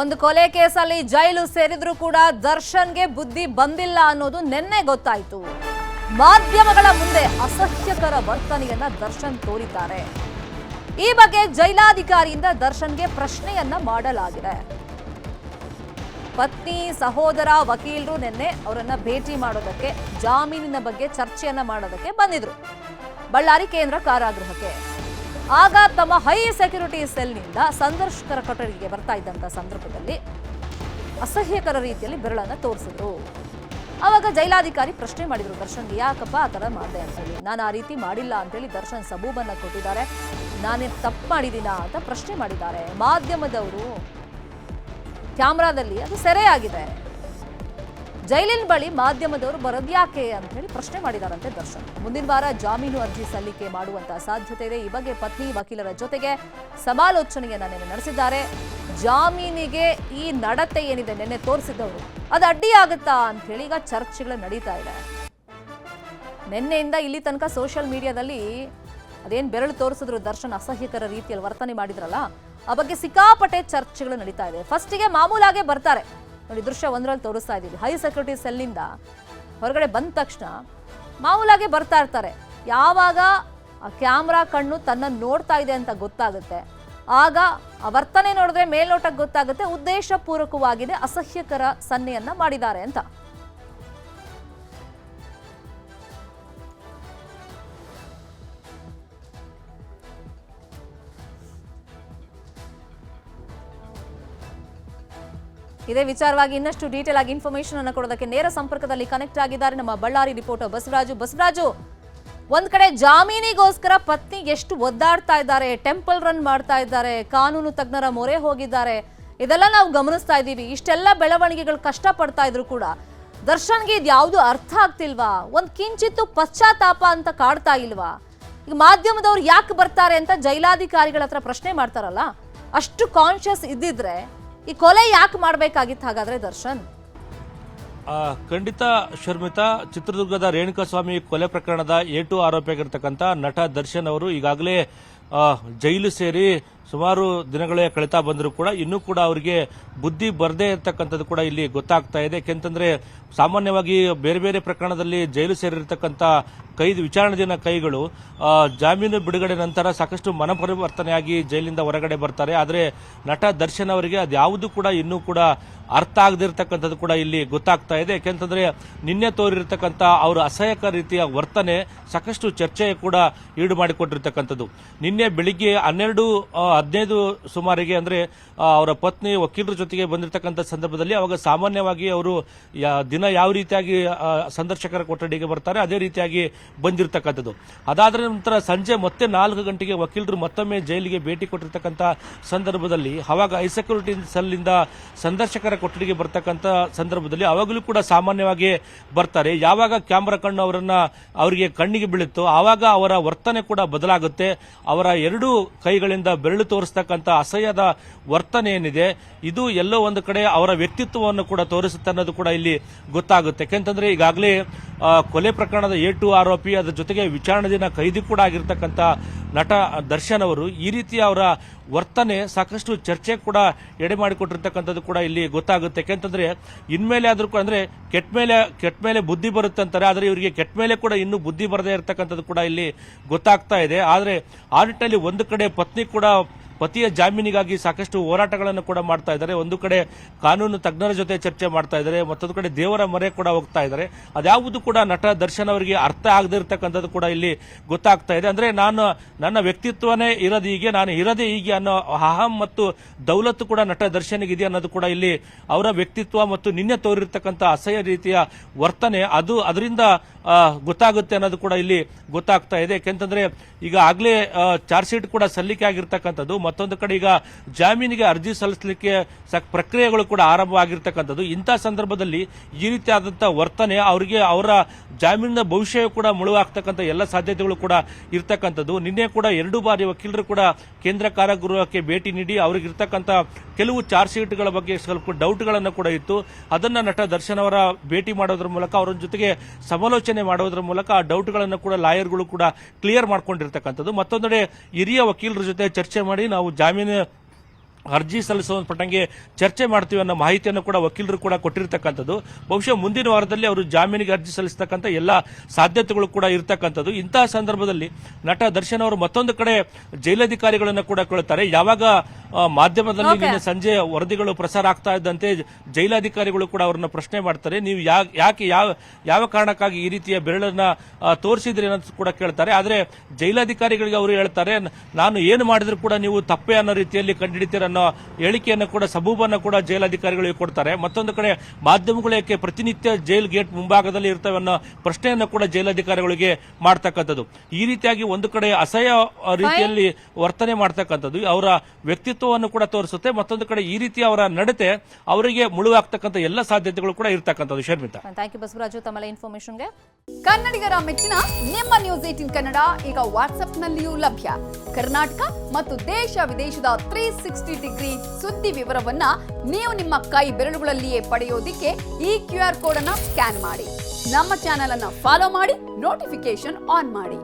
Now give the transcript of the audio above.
ಒಂದು ಕೊಲೆ ಕೇಸಲ್ಲಿ ಜೈಲು ಸೇರಿದ್ರು ಕೂಡ ದರ್ಶನ್ಗೆ ಬುದ್ಧಿ ಬಂದಿಲ್ಲ ಅನ್ನೋದು ನಿನ್ನೆ ಗೊತ್ತಾಯ್ತು. ಮಾಧ್ಯಮಗಳ ಮುಂದೆ ಅಸಹ್ಯಕರ ವರ್ತನೆಯನ್ನ ದರ್ಶನ್ ತೋರಿದ್ದಾರೆ. ಈ ಬಗ್ಗೆ ಜೈಲಾಧಿಕಾರಿಯಿಂದ ದರ್ಶನ್ಗೆ ಪ್ರಶ್ನೆಯನ್ನ ಮಾಡಲಾಗಿದೆ. ಪತ್ನಿ, ಸಹೋದರ, ವಕೀಲರು ನಿನ್ನೆ ಅವರನ್ನ ಭೇಟಿ ಮಾಡೋದಕ್ಕೆ, ಜಾಮೀನಿನ ಬಗ್ಗೆ ಚರ್ಚೆಯನ್ನ ಮಾಡೋದಕ್ಕೆ ಬಂದಿದ್ರು. ಬಳ್ಳಾರಿ ಕೇಂದ್ರ ಕಾರಾಗೃಹಕ್ಕೆ. ಆಗ ತಮ್ಮ ಹೈ ಸೆಕ್ಯೂರಿಟಿ ಸೆಲ್ನಿಂದ ಸಂದರ್ಶಕರ ಕೊಠಡಿಗೆ ಬರ್ತಾ ಇದ್ದಂತ ಸಂದರ್ಭದಲ್ಲಿ ಅಸಹ್ಯಕರ ರೀತಿಯಲ್ಲಿ ಬೆರಳನ್ನು ತೋರಿಸಿದ್ರು. ಅವಾಗ ಜೈಲಾಧಿಕಾರಿ ಪ್ರಶ್ನೆ ಮಾಡಿದ್ರು, ದರ್ಶನ್ಗೆ ಯಾಕಪ್ಪ ಆ ಥರ ಮಾಡಿದೆ? ಅಂತ ಹೇಳಿ. ನಾನು ಆ ರೀತಿ ಮಾಡಿಲ್ಲ ಅಂತೇಳಿ ದರ್ಶನ್ ಸಬೂಬನ್ನು ಕೊಟ್ಟಿದ್ದಾರೆ. ನಾನೇ ತಪ್ಪು ಮಾಡಿದ್ದೀನಾ ಅಂತ ಪ್ರಶ್ನೆ ಮಾಡಿದ್ದಾರೆ. ಮಾಧ್ಯಮದವರು ಕ್ಯಾಮ್ರಾದಲ್ಲಿ ಅದು ಸೆರೆಯಾಗಿದೆ ಜೈಲಿನ ಬಳಿ ಮಾಧ್ಯಮದವರು ಬರೋದ್ಯಾಕೆ ಅಂತ ಹೇಳಿ ಪ್ರಶ್ನೆ ಮಾಡಿದಾರಂತೆ ದರ್ಶನ್. ಮುಂದಿನ ವಾರ ಜಾಮೀನು ಅರ್ಜಿ ಸಲ್ಲಿಕೆ ಮಾಡುವಂತಹ ಸಾಧ್ಯತೆ ಇದೆ. ಈ ಬಗ್ಗೆ ಪತ್ನಿ, ವಕೀಲರ ಜೊತೆಗೆ ಸಮಾಲೋಚನೆಯನ್ನ ನಿನ್ನೆ ನಡೆಸಿದ್ದಾರೆ. ಜಾಮೀನಿಗೆ ಈ ನಡತೆ ಏನಿದೆ ನಿನ್ನೆ ತೋರಿಸಿದವರು ಅದು ಅಡ್ಡಿಯಾಗುತ್ತಾ ಅಂತ ಹೇಳಿ ಈಗ ಚರ್ಚೆಗಳು ನಡೀತಾ ಇದೆ. ನಿನ್ನೆಯಿಂದ ಇಲ್ಲಿ ತನಕ ಸೋಷಿಯಲ್ ಮೀಡಿಯಾದಲ್ಲಿ ಅದೇನು ಬೆರಳು ತೋರಿಸಿದ್ರು ದರ್ಶನ್ ಅಸಹ್ಯಕರ ರೀತಿಯಲ್ಲಿ ವರ್ತನೆ ಮಾಡಿದ್ರಲ್ಲ, ಆ ಬಗ್ಗೆ ಸಿಕ್ಕಾಪಟ್ಟೆ ಚರ್ಚೆಗಳು ನಡೀತಾ ಇದೆ. ಫಸ್ಟಿಗೆ ಮಾಮೂಲಾಗೆ ಬರ್ತಾರೆ. ನೋಡಿ, ದೃಶ್ಯ ಒಂದರಲ್ಲಿ ತೋರಿಸ್ತಾ ಇದ್ದೀವಿ. ಹೈ ಸೆಕ್ಯೂರಿಟಿ ಸೆಲ್ನಿಂದ ಹೊರಗಡೆ ಬಂದ ತಕ್ಷಣ ಮಾಮೂಲಾಗಿ ಬರ್ತಾ ಇರ್ತಾರೆ. ಯಾವಾಗ ಆ ಕ್ಯಾಮ್ರಾ ಕಣ್ಣು ತನ್ನ ನೋಡ್ತಾ ಇದೆ ಅಂತ ಗೊತ್ತಾಗುತ್ತೆ. ಆಗ ಆ ವರ್ತನೆ ನೋಡಿದ್ರೆ ಮೇಲ್ನೋಟಕ್ಕೆ ಗೊತ್ತಾಗುತ್ತೆ ಉದ್ದೇಶ ಪೂರ್ವಕವಾಗಿದೆ ಅಸಹ್ಯಕರ ಸನ್ನೆಯನ್ನು ಮಾಡಿದ್ದಾರೆ ಅಂತ. ಇದೇ ವಿಚಾರವಾಗಿ ಇನ್ನಷ್ಟು ಡೀಟೇಲ್ ಆಗಿ ಇನ್ಫಾರ್ಮೇಶನ್ ಅನ್ನು ಕೊಡೋದಕ್ಕೆ ನೇರ ಸಂಪರ್ಕದಲ್ಲಿ ಕನೆಕ್ಟ್ ಆಗಿದ್ದಾರೆ ನಮ್ಮ ಬಳ್ಳಾರಿ ರಿಪೋರ್ಟರ್ ಬಸವರಾಜು. ಬಸವರಾಜು, ಒಂದ್ ಕಡೆ ಜಾಮೀನಿಗೋಸ್ಕರ ಪತ್ನಿ ಎಷ್ಟು ಒದ್ದಾಡ್ತಾ ಇದ್ದಾರೆ ಟೆಂಪಲ್ ರನ್ ಮಾಡ್ತಾ ಇದ್ದಾರೆ, ಕಾನೂನು ತಜ್ಞರ ಮೊರೆ ಹೋಗಿದ್ದಾರೆ, ಇದೆಲ್ಲ ನಾವು ಗಮನಿಸ್ತಾ ಇದ್ದೀವಿ. ಇಷ್ಟೆಲ್ಲ ಬೆಳವಣಿಗೆಗಳು ಕಷ್ಟ ಪಡ್ತಾ ಇದ್ರು ಕೂಡ. ದರ್ಶನ್ಗೆ ಇದು ಯಾವುದು ಅರ್ಥ ಆಗ್ತಿಲ್ವಾ? ಒಂದ್ ಕಿಂಚಿತ್ತು ಪಶ್ಚಾತ್ತಾಪ ಅಂತ ಕಾಡ್ತಾ ಇಲ್ವಾ? ಈಗ ಮಾಧ್ಯಮದವ್ರು ಯಾಕೆ ಬರ್ತಾರೆ ಅಂತ ಜೈಲಾಧಿಕಾರಿಗಳ ಹತ್ರ ಪ್ರಶ್ನೆ ಮಾಡ್ತಾರಲ್ಲ? ಅಷ್ಟು ಕಾನ್ಶಿಯಸ್ ಇದ್ದಿದ್ರೆ ಈ ಕೊಲೆ ಯಾಕೆ ಮಾಡಬೇಕಾಗಿತ್ತು ಹಾಗಾದ್ರೆ ದರ್ಶನ್? ಖಂಡಿತ ಶರ್ಮಿತಾ, ಚಿತ್ರದುರ್ಗದ ರೇಣುಕಾಸ್ವಾಮಿ ಕೊಲೆ ಪ್ರಕರಣದ ಎ ಟು ಆರೋಪಿಯಾಗಿರ್ತಕ್ಕಂಥ ನಟ ದರ್ಶನ್ ಅವರು ಈಗಾಗಲೇ ಜೈಲು ಸೇರಿ ಸುಮಾರು ದಿನಗಳೇ ಕಳೀತಾ ಬಂದರೂ ಕೂಡ ಇನ್ನೂ ಕೂಡ ಅವರಿಗೆ ಬುದ್ಧಿ ಬರದೇ ಇರತಕ್ಕಂಥದ್ದು ಕೂಡ ಇಲ್ಲಿ ಗೊತ್ತಾಗ್ತಾ ಇದೆ. ಯಾಕೆಂತಂದ್ರೆ ಸಾಮಾನ್ಯವಾಗಿ ಬೇರೆ ಬೇರೆ ಪ್ರಕರಣದಲ್ಲಿ ಜೈಲು ಸೇರಿರ್ತಕ್ಕಂಥ ಕೈದು ವಿಚಾರಣೆದಿನ ಕೈಗಳು ಆ, ಜಾಮೀನು ಬಿಡುಗಡೆ ನಂತರ ಸಾಕಷ್ಟು ಮನಪರಿವರ್ತನೆಯಾಗಿ ಜೈಲಿಂದ ಹೊರಗಡೆ ಬರ್ತಾರೆ. ಆದರೆ ನಟ ದರ್ಶನ್ ಅವರಿಗೆ ಅದ್ಯಾವುದು ಕೂಡ ಇನ್ನೂ ಕೂಡ ಅರ್ಥ ಆಗದಿರ್ತಕ್ಕಂಥದ್ದು ಕೂಡ ಇಲ್ಲಿ ಗೊತ್ತಾಗ್ತಾ ಇದೆ. ಯಾಕೆಂತಂದ್ರೆ ನಿನ್ನೆ ತೋರಿರ್ತಕ್ಕಂಥ ಅವರ ಅಸಹ್ಯಕ ರೀತಿಯ ವರ್ತನೆ ಸಾಕಷ್ಟು ಚರ್ಚೆ ಕೂಡ ಈಡು ಮಾಡಿಕೊಟ್ಟಿರ್ತಕ್ಕಂಥದ್ದು. ನಿನ್ನೆ ಬೆಳಿಗ್ಗೆ ಹನ್ನೆರಡು ಹದಿನೈದು ಸುಮಾರಿಗೆ ಅಂದ್ರೆ ಅವರ ಪತ್ನಿ ವಕೀಲರ ಜೊತೆಗೆ ಬಂದಿರತಕ್ಕಂಥ ಸಂದರ್ಭದಲ್ಲಿ ಅವಾಗ ಸಾಮಾನ್ಯವಾಗಿ ಅವರು ದಿನ ಯಾವ ರೀತಿಯಾಗಿ ಸಂದರ್ಶಕರ ಕೊಠಡಿಗೆ ಬರ್ತಾರೆ ಅದೇ ರೀತಿಯಾಗಿ ಬಂದಿರತಕ್ಕಂಥದ್ದು. ಅದಾದ ನಂತರ ಸಂಜೆ ಮತ್ತೆ ನಾಲ್ಕು ಗಂಟೆಗೆ ವಕೀಲರು ಮತ್ತೊಮ್ಮೆ ಜೈಲಿಗೆ ಭೇಟಿ ಕೊಟ್ಟಿರ್ತಕ್ಕಂಥ ಸಂದರ್ಭದಲ್ಲಿ, ಅವಾಗ ಐ ಸೆಕ್ಯೂರಿಟಿ ಸಲ್ಲಿಂದ ಸಂದರ್ಶಕರ ಕೊಠಡಿಗೆ ಬರ್ತಕ್ಕಂಥ ಸಂದರ್ಭದಲ್ಲಿ ಅವಾಗಲೂ ಕೂಡ ಸಾಮಾನ್ಯವಾಗಿ ಬರ್ತಾರೆ. ಯಾವಾಗ ಕ್ಯಾಮ್ರಾ ಕಣ್ಣು ಅವರನ್ನ ಅವರಿಗೆ ಕಣ್ಣಿಗೆ ಬೀಳುತ್ತೋ ಆವಾಗ ಅವರ ವರ್ತನೆ ಕೂಡ ಬದಲಾಗುತ್ತೆ. ಅವರ ಎರಡು ಕೈಗಳಿಂದ ಬೆರಳು ತೋರಿಸ್ತಕ್ಕಂಥ ಅಸಹ್ಯದ ವರ್ತನೆ ಏನಿದೆ, ಇದು ಎಲ್ಲೋ ಒಂದು ಕಡೆ ಅವರ ವ್ಯಕ್ತಿತ್ವವನ್ನು ಕೂಡ ತೋರಿಸುತ್ತೆ ಅನ್ನೋದು ಕೂಡ ಇಲ್ಲಿ ಗೊತ್ತಾಗುತ್ತೆ. ಯಾಕೆಂತಂದ್ರೆ ಈಗಾಗಲೇ ಕೊಲೆ ಪ್ರಕರಣದ ಎ ಟು ಆರೋಪಿ ಅದರ ಜೊತೆಗೆ ವಿಚಾರಣೆ ದಿನ ಕೈದಿ ಕೂಡ ಆಗಿರ್ತಕ್ಕಂಥ ನಟ ದರ್ಶನ್ ಅವರು ಈ ರೀತಿಯ ಅವರ ವರ್ತನೆ ಸಾಕಷ್ಟು ಚರ್ಚೆ ಕೂಡ ಎಡೆ ಮಾಡಿಕೊಟ್ಟಿರ್ತಕ್ಕಂಥದ್ದು ಕೂಡ ಇಲ್ಲಿ ಗೊತ್ತಾಗುತ್ತೆ. ಯಾಕೆಂತಂದ್ರೆ, ಇನ್ಮೇಲೆ ಆದ್ರೂ ಕೂಡ ಅಂದ್ರೆ ಕೆಟ್ಟ ಮೇಲೆ ಕೆಟ್ಟ ಮೇಲೆ ಬುದ್ಧಿ ಬರುತ್ತೆ ಅಂತಾರೆ, ಆದ್ರೆ ಇವರಿಗೆ ಕೆಟ್ಟ ಮೇಲೆ ಕೂಡ ಇನ್ನೂ ಬುದ್ಧಿ ಬರದೇ ಇರತಕ್ಕಂಥದ್ದು ಕೂಡ ಇಲ್ಲಿ ಗೊತ್ತಾಗ್ತಾ ಇದೆ. ಆದ್ರೆ ಆ ನಿಟ್ಟಿನಲ್ಲಿ ಒಂದು ಕಡೆ ಪತ್ನಿ ಕೂಡ ಪತಿಯ ಜಾಮೀನಿಗಾಗಿ ಸಾಕಷ್ಟು ಹೋರಾಟಗಳನ್ನು ಕೂಡ ಮಾಡ್ತಾ ಇದ್ದಾರೆ. ಒಂದು ಕಡೆ ಕಾನೂನು ತಜ್ಞರ ಜೊತೆ ಚರ್ಚೆ ಮಾಡ್ತಾ ಇದ್ದಾರೆ. ಮತ್ತೊಂದು ಕಡೆ ದೇವರ ಮರೆ ಕೂಡ ಹೋಗ್ತಾ ಇದ್ದಾರೆ. ಅದ್ಯಾವುದು ಕೂಡ ನಟ ದರ್ಶನ್ ಅವರಿಗೆ ಅರ್ಥ ಆಗದಿರ್ತಕ್ಕಂಥದ್ದು ಕೂಡ ಇಲ್ಲಿ ಗೊತ್ತಾಗ್ತಾ ಇದೆ. ಅಂದ್ರೆ ನಾನು, ನನ್ನ ವ್ಯಕ್ತಿತ್ವನೇ ಇರೋದು ಹೀಗೆ, ನಾನು ಇರೋದೇ ಹೀಗೆ ಅನ್ನೋ ಅಹಂ ಮತ್ತು ದೌಲತ್ತು ಕೂಡ ನಟ ದರ್ಶನಿಗೆ ಇದೆ ಅನ್ನೋದು ಕೂಡ ಇಲ್ಲಿ ಅವರ ವ್ಯಕ್ತಿತ್ವ ಮತ್ತು ನಿನ್ನೆ ತೋರಿರ್ತಕ್ಕಂಥ ಅಸಹ್ಯ ರೀತಿಯ ವರ್ತನೆ, ಅದು ಅದರಿಂದ ಗೊತ್ತಾಗುತ್ತೆ ಅನ್ನೋದು ಕೂಡ ಇಲ್ಲಿ ಗೊತ್ತಾಗ್ತಾ ಇದೆ. ಯಾಕೆಂತಂದ್ರೆ ಈಗ ಆಗ್ಲೇ ಚಾರ್ಜ್ ಶೀಟ್ ಕೂಡ ಸಲ್ಲಿಕೆ ಆಗಿರ್ತಕ್ಕಂಥದ್ದು. ಮತ್ತೊಂದು ಕಡೆ ಈಗ ಜಾಮೀನಿಗೆ ಅರ್ಜಿ ಸಲ್ಲಿಸಲಿಕ್ಕೆ ಪ್ರಕ್ರಿಯೆಗಳು ಕೂಡ ಆರಂಭ ಆಗಿರ್ತಕ್ಕಂಥದ್ದು ಇಂಥ ಸಂದರ್ಭದಲ್ಲಿ ಈ ರೀತಿಯಾದಂತಹ ವರ್ತನೆ ಅವರಿಗೆ ಅವರ ಜಾಮೀನಿನ ಭವಿಷ್ಯ ಕೂಡ ಮುಳುವಾಗ್ತಕ್ಕಂಥ ಎಲ್ಲ ಸಾಧ್ಯತೆಗಳು ಕೂಡ ಇರ್ತಕ್ಕಂಥದ್ದು. ನಿನ್ನೆ ಕೂಡ ಎರಡು ಬಾರಿ ವಕೀಲರು ಕೂಡ ಕೇಂದ್ರ ಕಾರಾಗೃಹಕ್ಕೆ ಭೇಟಿ ನೀಡಿ ಅವ್ರಿಗೆ ಇರ್ತಕ್ಕಂಥ ಕೆಲವು ಚಾರ್ಜ್ ಶೀಟ್ಗಳ ಬಗ್ಗೆ ಸ್ವಲ್ಪ ಡೌಟ್ಗಳನ್ನು ಕೂಡ ಇತ್ತು. ಅದನ್ನು ನಟ ದರ್ಶನ್ ಅವರ ಭೇಟಿ ಮಾಡೋದ್ರ ಮೂಲಕ ಅವರ ಜೊತೆಗೆ ಸಮಾಲೋಚನೆ ಮಾಡೋದ್ರ ಮೂಲಕ ಆ ಡೌಟ್ಗಳನ್ನು ಕೂಡ ಲಾಯರ್ಗಳು ಕೂಡ ಕ್ಲಿಯರ್ ಮಾಡ್ಕೊಂಡಿರ್ತಕ್ಕಂಥದ್ದು. ಮತ್ತೊಂದೆಡೆ ಹಿರಿಯ ವಕೀಲರ ಜೊತೆ ಚರ್ಚೆ ಮಾಡಿ ನಾವು ಜಾಮೀನು ಅರ್ಜಿ ಸಲ್ಲಿಸುವಂಪಟ್ಟಂಗೆ ಚರ್ಚೆ ಮಾಡ್ತೀವಿ ಅನ್ನೋ ಮಾಹಿತಿಯನ್ನು ಕೂಡ ವಕೀಲರು ಕೂಡ ಕೊಟ್ಟಿರ್ತಕ್ಕಂಥದ್ದು. ಬಹುಶಃ ಮುಂದಿನ ವಾರದಲ್ಲಿ ಅವರು ಜಾಮೀನಿಗೆ ಅರ್ಜಿ ಸಲ್ಲಿಸ್ತಕ್ಕಂಥ ಎಲ್ಲ ಸಾಧ್ಯತೆಗಳು ಕೂಡ ಇರತಕ್ಕಂಥದ್ದು. ಇಂತಹ ಸಂದರ್ಭದಲ್ಲಿ ನಟ ದರ್ಶನ್ ಅವರು ಮತ್ತೊಂದು ಕಡೆ ಜೈಲಧಿಕಾರಿಗಳನ್ನು ಕೂಡ ಕೇಳುತ್ತಾರೆ. ಯಾವಾಗ ಮಾಧ್ಯಮದಲ್ಲಿ. ನಿನ್ನೆ ಸಂಜೆ ವರದಿಗಳು ಪ್ರಸಾರ ಆಗ್ತಾ ಇದ್ದಂತೆ ಜೈಲಾಧಿಕಾರಿಗಳು ಕೂಡ ಅವರನ್ನು ಪ್ರಶ್ನೆ ಮಾಡ್ತಾರೆ. ನೀವು ಯಾ- ಯಾಕೆ ಯಾವ ಯಾವ ಕಾರಣಕ್ಕಾಗಿ ಈ ರೀತಿಯ ಬೆರಳನ್ನ ತೋರಿಸಿದ್ರೆ ಅಂತ ಕೂಡ ಕೇಳ್ತಾರೆ. ಆದರೆ ಜೈಲಾಧಿಕಾರಿಗಳಿಗೆ ಅವರು ಹೇಳ್ತಾರೆ ನಾನು ಏನು ಮಾಡಿದ್ರು ಕೂಡ ನೀವು ತಪ್ಪೆ ಅನ್ನೋ ರೀತಿಯಲ್ಲಿ ಕಂಡುಹಿಡಿತೀರ ಅನ್ನೋ ಹೇಳಿಕೆಯನ್ನು ಕೂಡ ಸಬೂಬನ್ನು ಕೂಡ ಜೈಲಾಧಿಕಾರಿಗಳಿಗೆ ಕೊಡ್ತಾರೆ. ಮತ್ತೊಂದು ಕಡೆ ಮಾಧ್ಯಮಗಳು ಯಾಕೆ ಪ್ರತಿನಿತ್ಯ ಜೈಲ್ ಗೇಟ್ ಮುಂಭಾಗದಲ್ಲಿ ಇರ್ತವೆ ಅನ್ನೋ ಪ್ರಶ್ನೆಯನ್ನು ಕೂಡ ಜೈಲಾಧಿಕಾರಿಗಳಿಗೆ ಮಾಡ್ತಕ್ಕಂಥದ್ದು. ಈ ರೀತಿಯಾಗಿ ಒಂದು ಕಡೆ ಅಸಹ್ಯ ರೀತಿಯಲ್ಲಿ ವರ್ತನೆ ಮಾಡ್ತಕ್ಕಂಥದ್ದು. ಅವರ ವ್ಯಕ್ತಿತ್ವವನ್ನು ಕೂಡ ತೋರಿಸುತ್ತೆ. ಮತ್ತೊಂದು ಕಡೆ ಈ ರೀತಿ ಅವರ ನಡತೆ ಅವರಿಗೆ ಮುಳುವಾಗ್ತಕ್ಕಂಥ ಎಲ್ಲ ಸಾಧ್ಯತೆಗಳು ಕೂಡ ಇರ್ತಕ್ಕಂಥದ್ದು. ಶರ್ಮಿತಾ. Thank you Basavaraju. ತಮ್ಮಲ್ಲ ಇನ್ಫಾರ್ಮೇಶನ್ಗೆ ಕನ್ನಡಿಗರ ಮೆಚ್ಚಿನ ನಿಮ್ಮ ನ್ಯೂಸ್ ಏಟಿನ್ ಕನ್ನಡ ಈಗ ವಾಟ್ಸ್ಆಪ್ನಲ್ಲಿಯೂ ಲಭ್ಯ. ಕರ್ನಾಟಕ ಮತ್ತು ದೇಶ ವಿದೇಶದ ತ್ರೀ ಸಿಕ್ಸ್ಟಿ ಡಿಗ್ರಿ ಸುದ್ದಿ ವಿವರವನ್ನ ನೀವು ನಿಮ್ಮ ಕೈ ಬೆರಳುಗಳಲ್ಲಿಯೇ ಪಡೆಯೋದಿಕ್ಕೆ ಈ ಕ್ಯೂ ಆರ್ ಕೋಡ್ ಅನ್ನ ಸ್ಕ್ಯಾನ್ ಮಾಡಿ. ನಮ್ಮ ಚಾನೆಲ್ ಅನ್ನ ಫಾಲೋ ಮಾಡಿ ನೋಟಿಫಿಕೇಶನ್ ಆನ್ ಮಾಡಿ.